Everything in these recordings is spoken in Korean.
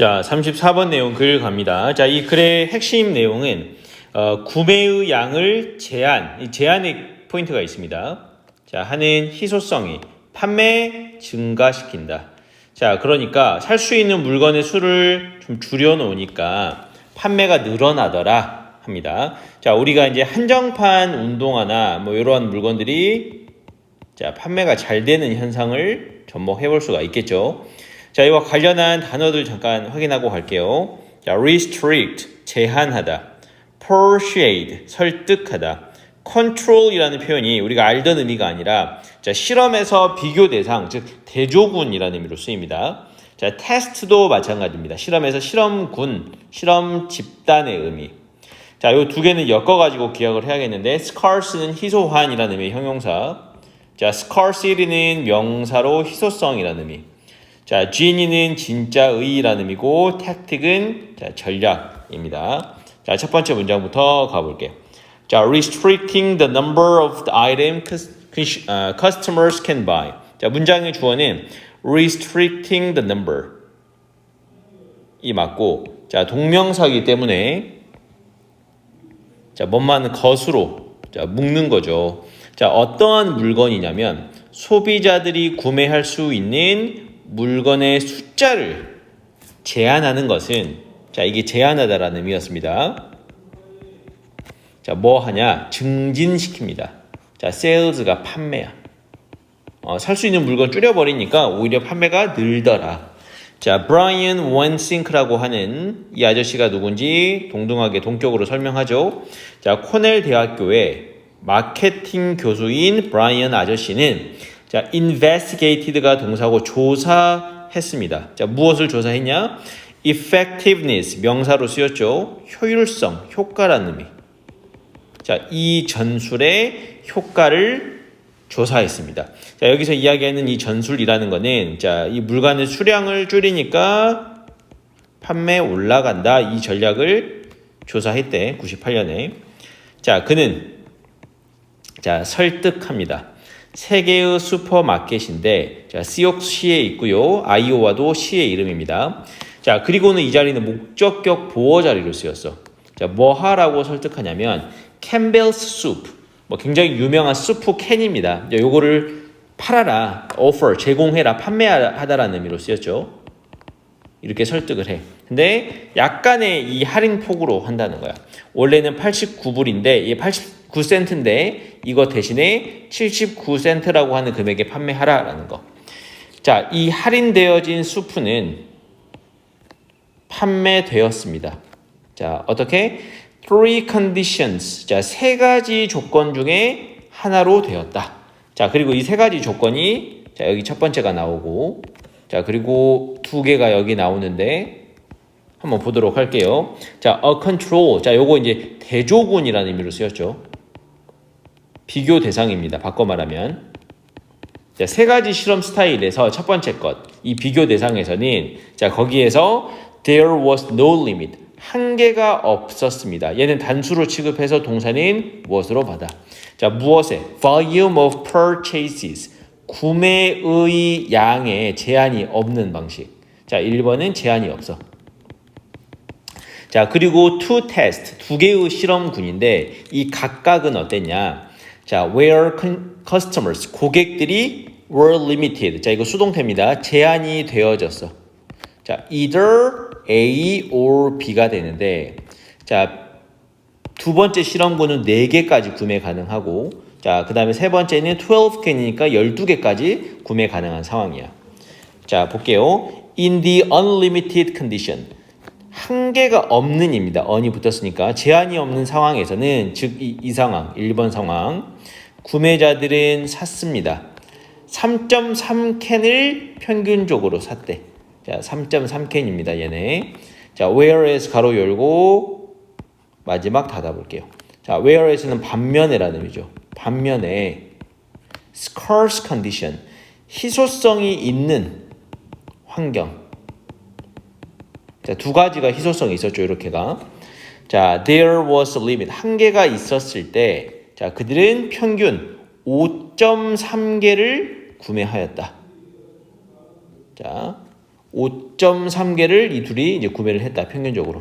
자, 34번 내용 글 갑니다. 자, 이 글의 핵심 내용은 어, 구매의 양을 제한, 이 제한의 포인트가 있습니다. 자, 하는 희소성이 판매 증가시킨다. 자, 그러니까 살 수 있는 물건의 수를 좀 줄여 놓으니까 판매가 늘어나더라 합니다. 자, 우리가 이제 한정판 운동화나 뭐 이런 물건들이 자, 판매가 잘 되는 현상을 접목해 볼 수가 있겠죠. 자, 이와 관련한 단어들 잠깐 확인하고 갈게요. 자, restrict, 제한하다. persuade, 설득하다. control이라는 표현이 우리가 알던 의미가 아니라 자, 실험에서 비교 대상, 즉 대조군이라는 의미로 쓰입니다. 자, 테스트도 마찬가지입니다. 실험에서 실험군, 실험 집단의 의미. 자, 이두 개는 엮어 가지고 기억을 해야겠는데, scarce는 희소한이라는 의미의 형용사. 자, scarcity는 명사로 희소성이라는 의미. 자, genie는 진짜의라는 의미고, tactic은 자, 전략입니다. 자, 첫 번째 문장부터 가볼게요. 자, restricting the number of the item 아, customers can buy. 자, 문장의 주어는 restricting the number. 이 맞고, 자, 동명사이기 때문에, 자, 뭔만 것으로, 자, 묶는 거죠. 자, 어떠한 물건이냐면, 소비자들이 구매할 수 있는 물건의 숫자를 제한하는 것은, 자, 이게 제한하다라는 의미였습니다. 자, 뭐 하냐? 증진시킵니다. 자, sales가 판매야. 어, 살 수 있는 물건 줄여버리니까 오히려 판매가 늘더라. 자, 브라이언 원싱크라고 하는 이 아저씨가 누군지 동등하게 동격으로 설명하죠. 자, 코넬 대학교의 마케팅 교수인 브라이언 아저씨는 자, investigated가 동사고 조사했습니다. 자, 무엇을 조사했냐? effectiveness 명사로 쓰였죠. 효율성, 효과라는 의미. 자, 이 전술의 효과를 조사했습니다. 자, 여기서 이야기하는 이 전술이라는 거는 자, 이 물건의 수량을 줄이니까 판매 올라간다. 이 전략을 조사했대. 98년에. 자, 그는 자, 설득합니다. 세계의 슈퍼마켓인데 자, 시옥시에 있고요. 아이오와도 시의 이름입니다. 자, 그리고는 이 자리는 목적격 보어 자리로 쓰였어. 자, 뭐 하라고 설득하냐면 캠벨스 수프. 뭐 굉장히 유명한 수프 캔입니다. 자, 요거를 팔아라, offer, 제공해라, 판매하다라는 의미로 쓰였죠. 이렇게 설득을 해. 근데 약간의 이 할인 폭으로 한다는 거야. 원래는 89불인데 이게 89센트인데 이거 대신에 79센트라고 하는 금액에 판매하라라는 거. 자, 이 할인되어진 수프는 판매되었습니다. 자, 어떻게? Three conditions. 자, 세 가지 조건 중에 하나로 되었다. 자, 그리고 이 세 가지 조건이 자, 여기 첫 번째가 나오고 자, 그리고 두 개가 여기 나오는데 한번 보도록 할게요. 자, a control. 자, 요거 이제 대조군이라는 의미로 쓰였죠. 비교 대상입니다. 바꿔 말하면. 자, 세 가지 실험 스타일에서 첫 번째 것, 이 비교 대상에서는 자, 거기에서 there was no limit. 한계가 없었습니다. 얘는 단수로 취급해서 동사는 무엇으로 받아? 자, 무엇에? volume of purchases. 구매의 양에 제한이 없는 방식. 자, 1번은 제한이 없어. 자, 그리고 to test. 두 개의 실험군인데 이 각각은 어땠냐? 자, where customers. 고객들이 were limited. 자, 이거 수동태입니다. 제한이 되어졌어. 자, either A or B가 되는데, 자, 두 번째 실험군은 4개까지 구매 가능하고, 자, 그 다음에 세 번째는 12캔이니까 12개까지 구매 가능한 상황이야. 자, 볼게요. In the unlimited condition. 한계가 없는 입니다. on이 붙었으니까 제한이 없는 상황에서는 즉이 상황 1번 상황 구매자들은 샀습니다. 3.3캔을 평균적으로 샀대. 자, 3.3캔입니다. 얘네. 자, whereas 가로 열고 마지막 닫아 볼게요. 자, whereas는 반면에라는 의미죠. 반면에 scarce condition 희소성이 있는 환경. 자, 두 가지가 희소성이 있었죠. 이렇게가. 자, there was a limit. 한계가 있었을 때 자, 그들은 평균 5.3개를 구매하였다. 자, 5.3개를 이 둘이 이제 구매를 했다 평균적으로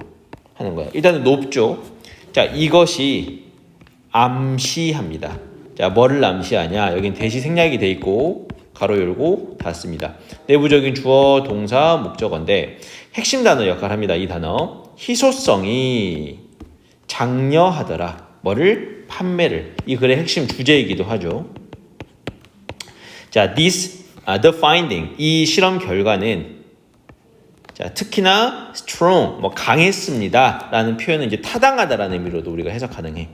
하는 거예요. 일단은 높죠. 자 이것이 암시합니다. 자 뭐를 암시하냐? 여긴 대시 생략이 돼 있고 가로 열고 닫습니다. 내부적인 주어, 동사, 목적어인데 핵심 단어 역할을 합니다. 이 단어 희소성이 장려하더라. 뭐를 판매를 이 글의 핵심 주제이기도 하죠. 자, this uh, the finding 이 실험 결과는 자, 특히나 strong 뭐 강했습니다라는 표현은 이제 타당하다라는 의미로도 우리가 해석 가능해.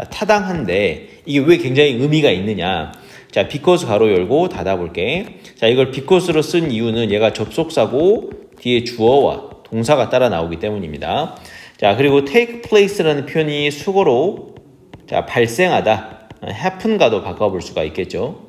자, 타당한데 이게 왜 굉장히 의미가 있느냐? 자, because 가로 열고 닫아 볼게. 자, 이걸 because로 쓴 이유는 얘가 접속사고 뒤에 주어와 동사가 따라 나오기 때문입니다. 자, 그리고 take place라는 표현이 수거로 자, 발생하다, happen과도 바꿔볼 수가 있겠죠.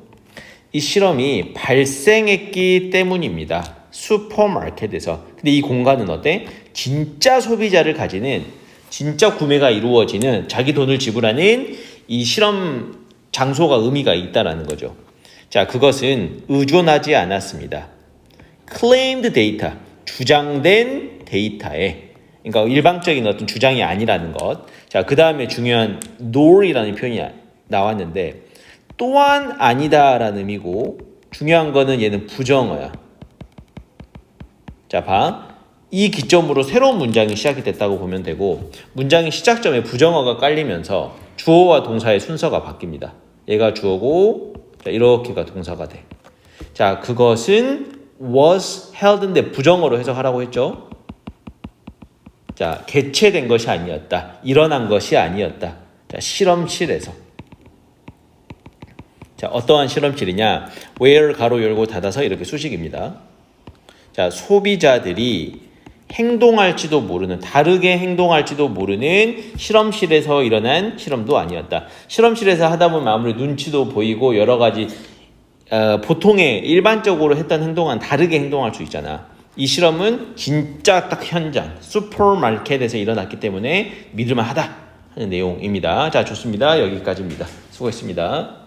이 실험이 발생했기 때문입니다. 슈퍼마켓에서. 근데 이 공간은 어때? 진짜 소비자를 가지는 진짜 구매가 이루어지는 자기 돈을 지불하는 이 실험 장소가 의미가 있다라는 거죠. 자, 그것은 의존하지 않았습니다. claimed data, 주장된 데이터에 그러니까 일방적인 어떤 주장이 아니라는 것. 자, 그 다음에 중요한 nor이라는 표현이 나왔는데 또한 아니다라는 의미고 중요한 거는 얘는 부정어야. 자, 봐. 이 기점으로 새로운 문장이 시작이 됐다고 보면 되고 문장의 시작점에 부정어가 깔리면서 주어와 동사의 순서가 바뀝니다. 얘가 주어고 자, 이렇게가 동사가 돼. 자, 그것은 was held인데 부정어로 해석하라고 했죠. 자, 개최된 것이 아니었다. 일어난 것이 아니었다. 자, 실험실에서. 자, 어떠한 실험실이냐? where 가로 열고 닫아서 이렇게 수식입니다. 자, 소비자들이 행동할지도 모르는 다르게 행동할지도 모르는 실험실에서 일어난 실험도 아니었다. 실험실에서 하다 보면 아무리 눈치도 보이고 여러 가지 어, 보통의 일반적으로 했던 행동과는 다르게 행동할 수 있잖아. 이 실험은 진짜 딱 현장 슈퍼마켓에서 일어났기 때문에 믿을만하다 하는 내용입니다. 자 좋습니다. 여기까지입니다. 수고했습니다.